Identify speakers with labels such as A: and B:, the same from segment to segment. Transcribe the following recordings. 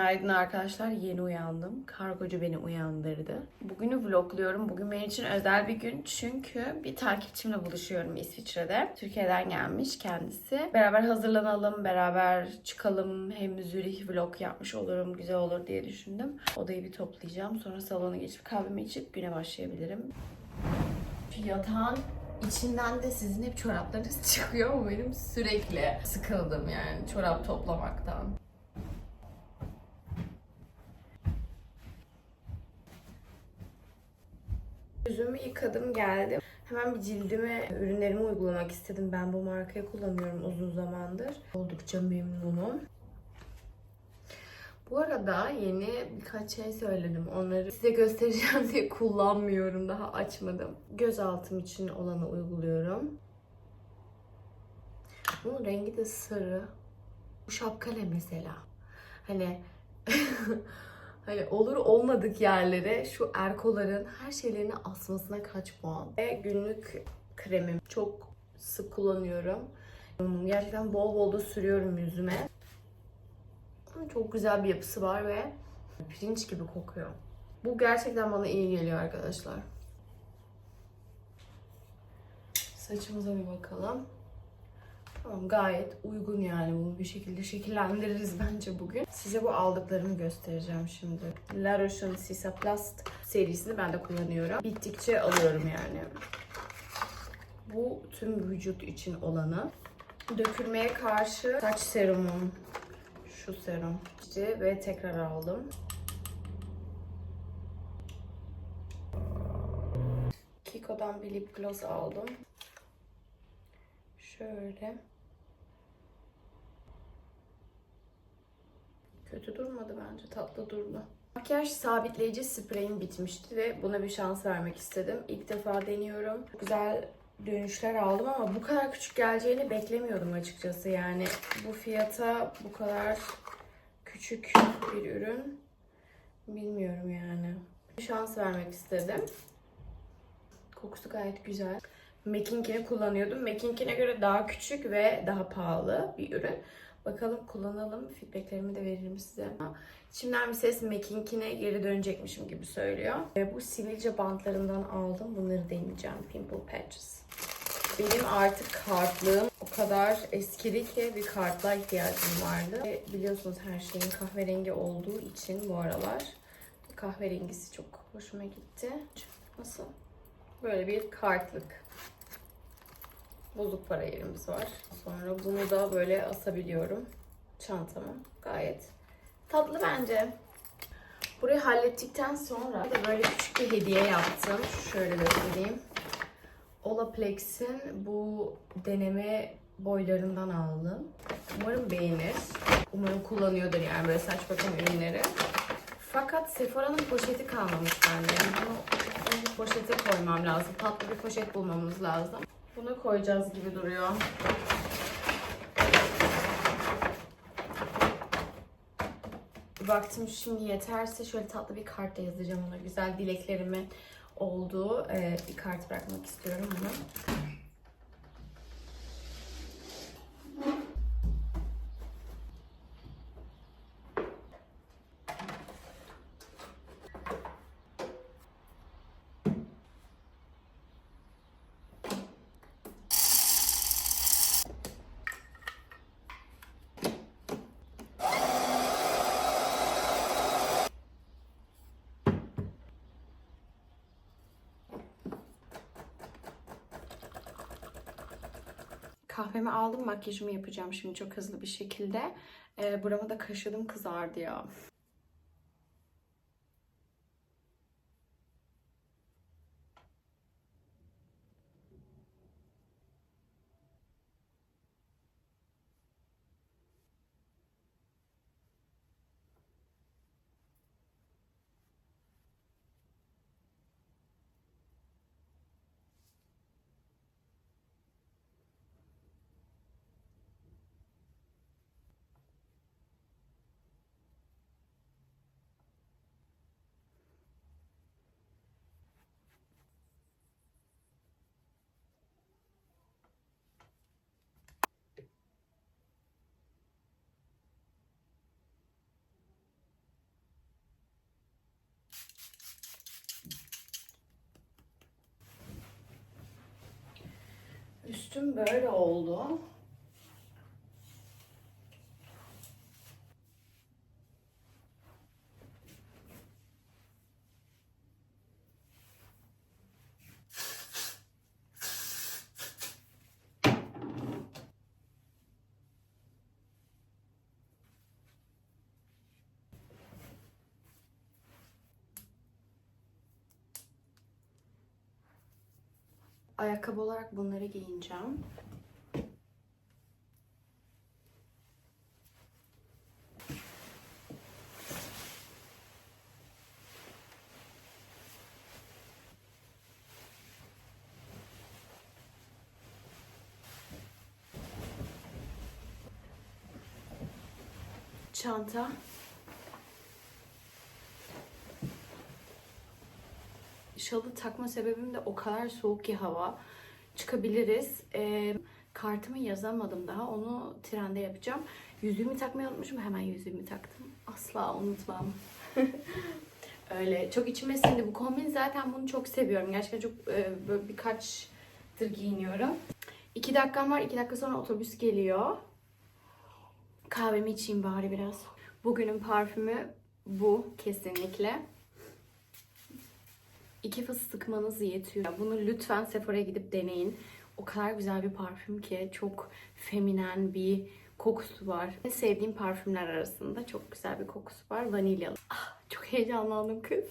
A: Günaydın arkadaşlar. Yeni uyandım. Kargocu beni uyandırdı. Bugünü vlogluyorum. Bugün benim için özel bir gün. Çünkü bir takipçimle buluşuyorum İsviçre'de. Türkiye'den gelmiş kendisi. Beraber hazırlanalım, beraber çıkalım. Hem Zürih vlog yapmış olurum, güzel olur diye düşündüm. Odayı bir toplayacağım. Sonra salona geçip kahvemi içip güne başlayabilirim. Şu yatağın içinden de sizin hep çoraplarınız çıkıyor ama benim sürekli sıkıldım yani çorap toplamaktan. Yüzümü yıkadım geldim. Hemen bir cildime ürünlerimi uygulamak istedim. Ben bu markayı kullanıyorum uzun zamandır. Oldukça memnunum. Bu arada yeni birkaç şey söyledim. Onları size göstereceğim diye kullanmıyorum. Daha açmadım. Göz altım için olanı uyguluyorum. Bunun rengi de sarı. Bu şapka ne mesela? Hani Hani olur olmadık yerlere şu erkoların her şeylerini asmasına kaç puan. Ve günlük kremim çok sık kullanıyorum. Gerçekten bol bol da sürüyorum yüzüme. Çok güzel bir yapısı var ve pirinç gibi kokuyor. Bu gerçekten bana iyi geliyor arkadaşlar. Saçımıza bir bakalım. Tamam gayet uygun yani bunu bir şekilde şekillendiririz bence bugün. Size bu aldıklarımı göstereceğim şimdi. La Roche'un Cicaplast serisini ben de kullanıyorum. Bittikçe alıyorum yani. Bu tüm vücut için olanı. Dökülmeye karşı saç serumum. Şu serum. İşte ve tekrar aldım. Kiko'dan bir lip gloss aldım. Şöyle. Kötü durmadı bence. Tatlı durdu. Makyaj sabitleyici spreyim bitmişti ve buna bir şans vermek istedim. İlk defa deniyorum. Güzel dönüşler aldım ama bu kadar küçük geleceğini beklemiyordum açıkçası. Yani bu fiyata bu kadar küçük bir ürün bilmiyorum yani. Bir şans vermek istedim. Kokusu gayet güzel. Mac'inkini kullanıyordum. Mac'inkine göre daha küçük ve daha pahalı bir ürün. Bakalım kullanalım. Feedbacklerimi de veririm size. İçimden bir ses Mac'inkine geri dönecekmişim gibi söylüyor. Ve bu sivilce bantlarından aldım. Bunları deneyeceğim. Pimple Patches. Benim artık kartlığım o kadar eskidi ki bir kartlığa ihtiyacım vardı. Ve biliyorsunuz her şeyin kahverengi olduğu için bu aralar kahverengisi çok hoşuma gitti. Nasıl? Böyle bir kartlık. Bozuk para yerimiz var. Sonra bunu da böyle asabiliyorum çantama. Gayet tatlı bence. Burayı hallettikten sonra de böyle küçük bir hediye yaptım. Şöyle göstereyim. Olaplex'in bu deneme boylarından aldım. Umarım beğenir. Umarım kullanıyordur yani böyle saç bakım ürünleri. Fakat Sephora'nın poşeti kalmamış bende. Bunu bunu poşete koymam lazım. Tatlı bir poşet bulmamız lazım. Bunu koyacağız gibi duruyor. Baktım şimdi yeterse şöyle tatlı bir kart da yazacağım ona. Güzel dileklerimin olduğu e, bir kart bırakmak istiyorum ona. Kahvemi aldım, makyajımı yapacağım şimdi çok hızlı bir şekilde. E, buramı da kaşıdım kızardı ya. Üstüm böyle oldu. Ayakkabı olarak bunları giyineceğim. Çanta. Şalı takma sebebim de o kadar soğuk ki hava. Çıkabiliriz. Ee, kartımı yazamadım daha. Onu trende yapacağım. Yüzüğümü takmayı unutmuşum. Hemen yüzüğümü taktım. Asla unutmam. Öyle. Çok içime sindi. Bu kombin zaten bunu çok seviyorum. Gerçekten çok e, böyle birkaçtır giyiniyorum. İki dakikam var. İki dakika sonra otobüs geliyor. Kahvemi içeyim bari biraz. Bugünün parfümü bu kesinlikle. İki fıs sıkmanız yetiyor. Bunu lütfen Sephora'ya gidip deneyin. O kadar güzel bir parfüm ki çok feminen bir kokusu var. En sevdiğim parfümler arasında çok güzel bir kokusu var. Vanilyalı. Ah, çok heyecanlandım kız.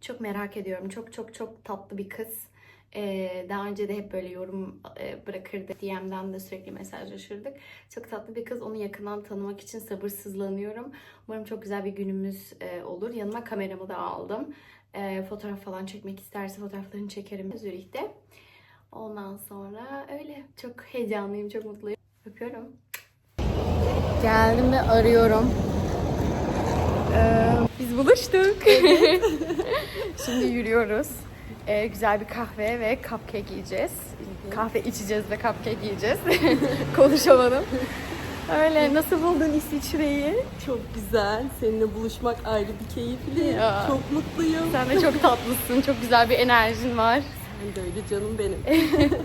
A: Çok merak ediyorum. Çok çok çok tatlı bir kız. Ee, daha önce de hep böyle yorum e, bırakırdı. DM'den de sürekli mesajlaşırdık. Çok tatlı bir kız. Onu yakından tanımak için sabırsızlanıyorum. Umarım çok güzel bir günümüz e, olur. Yanıma kameramı da aldım. E, fotoğraf falan çekmek isterse fotoğraflarını çekerim Zürih'te. Ondan sonra öyle. Çok heyecanlıyım, çok mutluyum. Öpüyorum. Geldim ve arıyorum. Ee, biz buluştuk. Şimdi yürüyoruz. Ee, güzel bir kahve ve cupcake yiyeceğiz. Kahve içeceğiz ve cupcake yiyeceğiz. Konuşamadım. Öyle. Nasıl buldun İsviçre'yi?
B: Çok güzel. Seninle buluşmak ayrı bir keyifli.
A: Ya.
B: Çok mutluyum.
A: Sen de çok tatlısın. Çok güzel bir enerjin var.
B: Sen de öyle canım benim.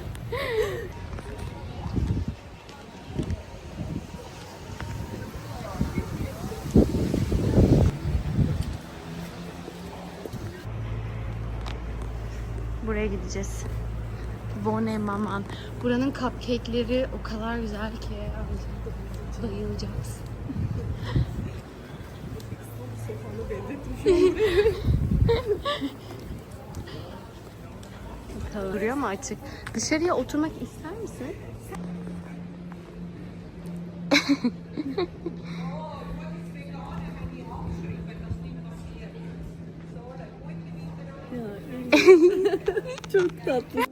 A: Buraya gideceğiz. Bone Maman. Buranın cupcake'leri o kadar güzel ki. Bayılacağız. Duruyor mu açık? Dışarıya oturmak ister misin?
B: Çok tatlı.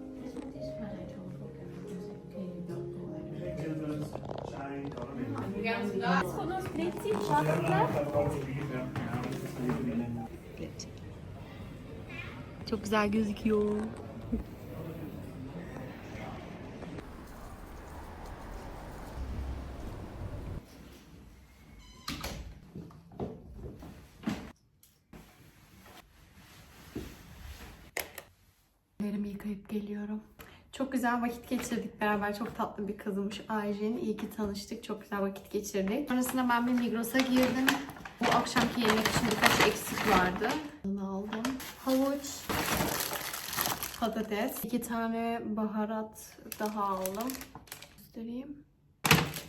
A: Çok güzel gözüküyor. Ellerimi yıkayıp geliyorum. Çok güzel vakit geçirdik beraber. Çok tatlı bir kızmış Ayşe'nin. İyi ki tanıştık. Çok güzel vakit geçirdik. Sonrasında ben bir Migros'a girdim. Bu akşamki yemek için birkaç eksik vardı. Bunu aldım. Havuç, patates, iki tane baharat daha aldım. Göstereyim.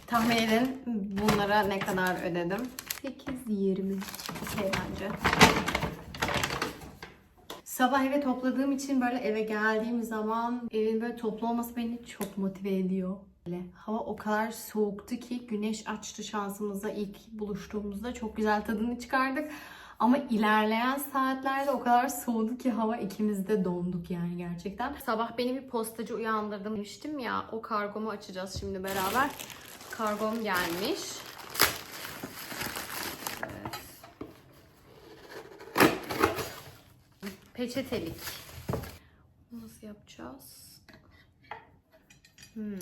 A: Tahmin edin bunlara ne kadar ödedim? 8.20. Okey bence. Sabah eve topladığım için böyle eve geldiğim zaman evin böyle toplu olması beni çok motive ediyor. Böyle. Hava o kadar soğuktu ki güneş açtı şansımıza ilk buluştuğumuzda çok güzel tadını çıkardık. Ama ilerleyen saatlerde o kadar soğudu ki hava ikimiz de donduk yani gerçekten. Sabah beni bir postacı uyandırdım demiştim ya o kargomu açacağız şimdi beraber. Kargom gelmiş. Peçetelik. Nasıl yapacağız? Hmm.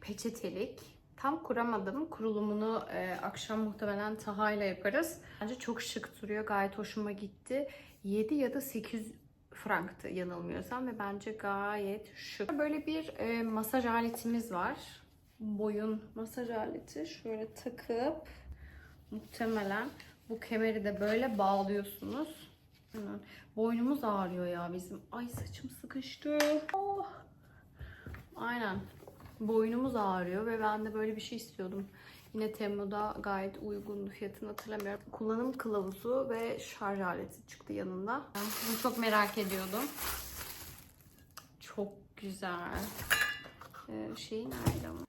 A: Peçetelik. Tam kuramadım. Kurulumunu e, akşam muhtemelen Taha ile yaparız. Bence çok şık duruyor. Gayet hoşuma gitti. 7 ya da 8 franktı yanılmıyorsam ve bence gayet şık. Böyle bir e, masaj aletimiz var. Boyun masaj aleti. Şöyle takıp muhtemelen bu kemeri de böyle bağlıyorsunuz. Hemen. Boynumuz ağrıyor ya bizim. Ay saçım sıkıştı. Oh. Aynen. Boynumuz ağrıyor ve ben de böyle bir şey istiyordum. Yine Temu'da gayet uygundu fiyatını hatırlamıyorum. Kullanım kılavuzu ve şarj aleti çıktı yanında. Bunu çok merak ediyordum. Çok güzel. Ee, şey nerede ama?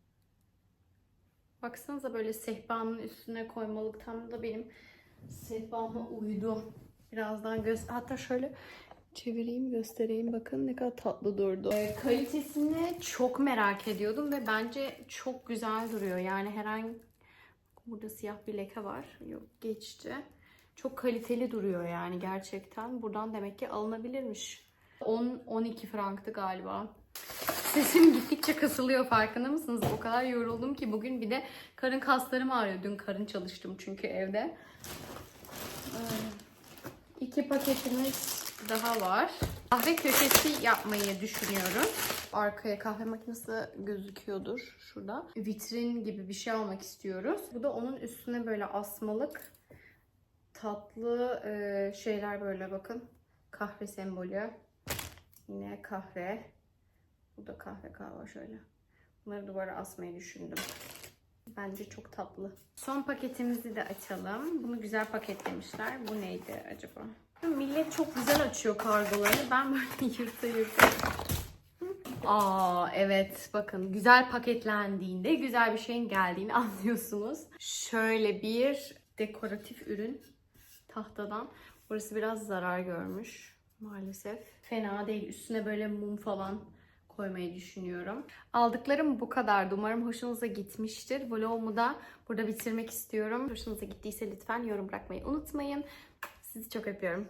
A: Baksanıza böyle sehpanın üstüne koymalık tam da benim sehpama uydu. Birazdan göz hatta şöyle çevireyim göstereyim bakın ne kadar tatlı durdu. Ee, kalitesini çok merak ediyordum ve bence çok güzel duruyor. Yani herhangi burada siyah bir leke var. Yok geçti. Çok kaliteli duruyor yani gerçekten. Buradan demek ki alınabilirmiş. 10-12 franktı galiba. Sesim gittikçe kasılıyor farkında mısınız? O kadar yoruldum ki bugün bir de karın kaslarım ağrıyor. Dün karın çalıştım çünkü evde. Ee, İki paketimiz daha var. Kahve köşesi yapmayı düşünüyorum. Arkaya kahve makinesi gözüküyordur şurada. Vitrin gibi bir şey almak istiyoruz. Bu da onun üstüne böyle asmalık tatlı e, şeyler böyle bakın. Kahve sembolü. Yine kahve. Bu da kahve kahve şöyle. Bunları duvara asmayı düşündüm. Bence çok tatlı. Son paketimizi de açalım. Bunu güzel paketlemişler. Bu neydi acaba? Millet çok güzel açıyor kargolarını. Ben böyle yırta yırta. Aa evet bakın güzel paketlendiğinde güzel bir şeyin geldiğini anlıyorsunuz. Şöyle bir dekoratif ürün tahtadan. Burası biraz zarar görmüş maalesef. Fena değil. Üstüne böyle mum falan koymayı düşünüyorum. Aldıklarım bu kadardı. Umarım hoşunuza gitmiştir. Vlogumu da burada bitirmek istiyorum. Hoşunuza gittiyse lütfen yorum bırakmayı unutmayın. Sizi çok öpüyorum.